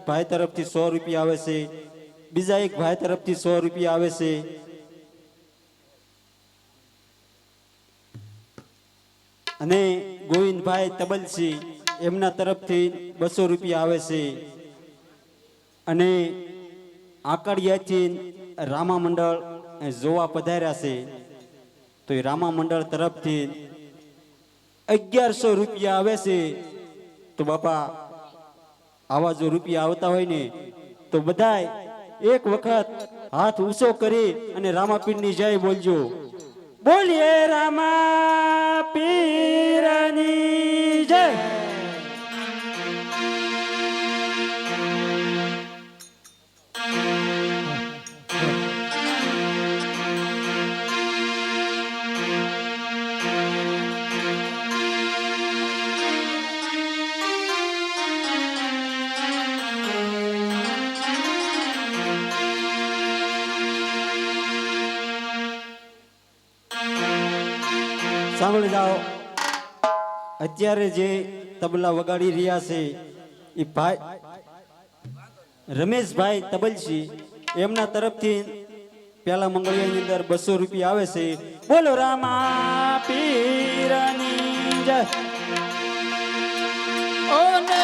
એક ભાઈ તરફથી સો રૂપિયા આવે છે, બીજા એક ભાઈ તરફથી સો રૂપિયા આવે છે. અને ગોવિંદભાઈ તબલસી એમના તરફથી બસો રૂપિયા આવે છે. અને આકડિયાથી રામા મંડળ જોવા પધાર્યા છે. તો એ રામા મંડળ તરફથી અગિયારસો રૂપિયા આવે છે. તો બાપા આવા જો રૂપિયા આવતા હોય ને, તો બધાય એક વખત હાથ ઊંચો કરી અને રામાપીરની જય બોલજો. બોલીએ રામા. અત્યારે જે તબલા વગાડી રહ્યા છે એ ભાઈ રમેશભાઈ તબલસી, એમના તરફથી પેલા મંગળિયાની અંદર બસો રૂપિયા આવે છે. બોલો રામા પીરની ઓ ને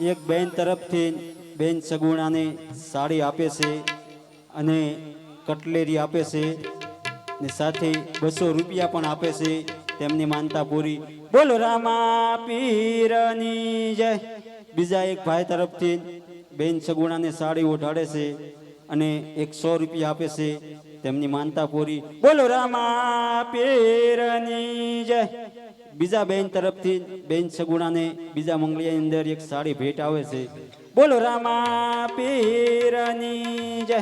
એક બેન તરફથી બેન સગુણાને સાડી આપે છે અને કટલેરી આપે છે ને સાથે બસો રૂપિયા પણ આપે છે તેમની માનતા પૂરી. બોલો રામા પીરની જય. બીજા એક ભાઈ તરફથી બેન સગુણાને સાડી ઓઢાડે છે અને એક સો રૂપિયા આપે છે તેમની માનતા પૂરી. બોલો રામા પીરની જય. બીજા બેન તરફથી બેન સગુણાને બીજા મંગળિયાની અંદર એક સાડી ભેટ આવે છે. બોલો, રામા પીરની જય.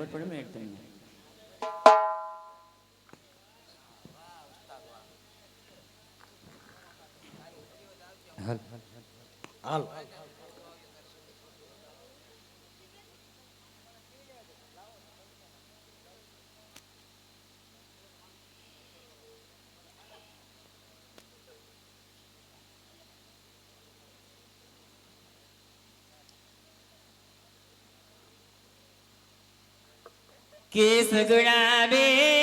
ખબર પડે ને એક તમને હાલ. કે સગડા બેન